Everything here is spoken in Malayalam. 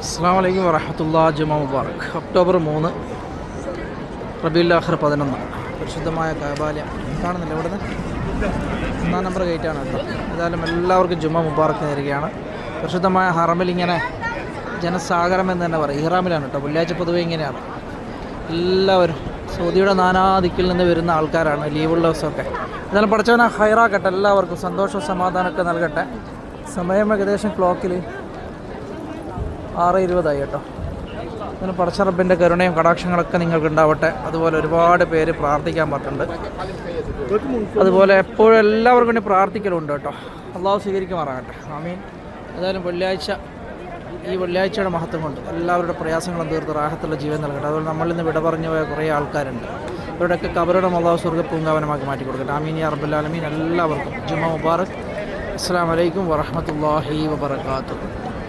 അസ്സാം വലൈക്കും വറഹമത്തുള്ള ജുമാ മുബാറക്. ഒക്ടോബർ മൂന്ന് ആഖർ പതിനൊന്ന്. പരിശുദ്ധമായ കാബാലയം. കാണുന്നില്ല ഇവിടെ നിന്ന് ഒന്നാം നമ്പർ ഗേറ്റാണ് കേട്ടോ. ഏതായാലും എല്ലാവർക്കും ജുമാ മുബാറക്ക് നേരുകയാണ്. പരിശുദ്ധമായ ഹറമിൽ ഇങ്ങനെ ജനസാഗരം എന്ന് തന്നെ പറയും. ഇഹ്റാമിലാണ് കേട്ടോ. വെള്ളിയാഴ്ച പൊതുവെ ഇങ്ങനെയാണ്. എല്ലാവരും സൗദിയുടെ നാനാദിക്കിൽ നിന്ന് വരുന്ന ആൾക്കാരാണ്. ലീവുള്ള ദിവസമൊക്കെ. എന്നാലും പഠിച്ചവനെ ഹൈറാക്കട്ടെ. എല്ലാവർക്കും സന്തോഷവും സമാധാനമൊക്കെ നൽകട്ടെ. സമയം ഏകദേശം ക്ലോക്കിൽ ആറ് ഇരുപതായി കേട്ടോ. അങ്ങനെ പടച്ചറബിന്റെ കരുണയും കടാക്ഷങ്ങളൊക്കെ നിങ്ങൾക്ക് ഉണ്ടാവട്ടെ അതുപോലെ ഒരുപാട് പേര് പ്രാർത്ഥിക്കാൻ പറ്റുന്നുണ്ട് അതുപോലെ എപ്പോഴും എല്ലാവർക്കും വേണ്ടി പ്രാർത്ഥിക്കലുണ്ട് കേട്ടോ. അള്ളാഹു സ്വീകരിക്കുമാറാകട്ടെ. ആമീൻ. ഏതായാലും വെള്ളിയാഴ്ച ഈ വെള്ളിയാഴ്ചയുടെ മഹത്വം കൊണ്ട് എല്ലാവരുടെ പ്രയാസങ്ങളും തീർത്ത് റാഹത്തുള്ള ജീവൻ നൽകട്ടെ. അതുപോലെ നമ്മളിൽ നിന്ന് വിട പറഞ്ഞു പോയ കുറേ ആൾക്കാരുണ്ട്. ഇവരുടെയൊക്കെ കബറുടെ അള്ളാഹു സ്വർഗ പൂങ്കാവനമാക്കി മാറ്റി കൊടുക്കട്ടെ. ആമീൻ അറബുല്ലാലമീൻ എല്ലാവർക്കും ജുമ മുബാറക്. അസ്സാം വലൈക്കും വറഹമത്തല്ലാഹി വബർക്കാത്തു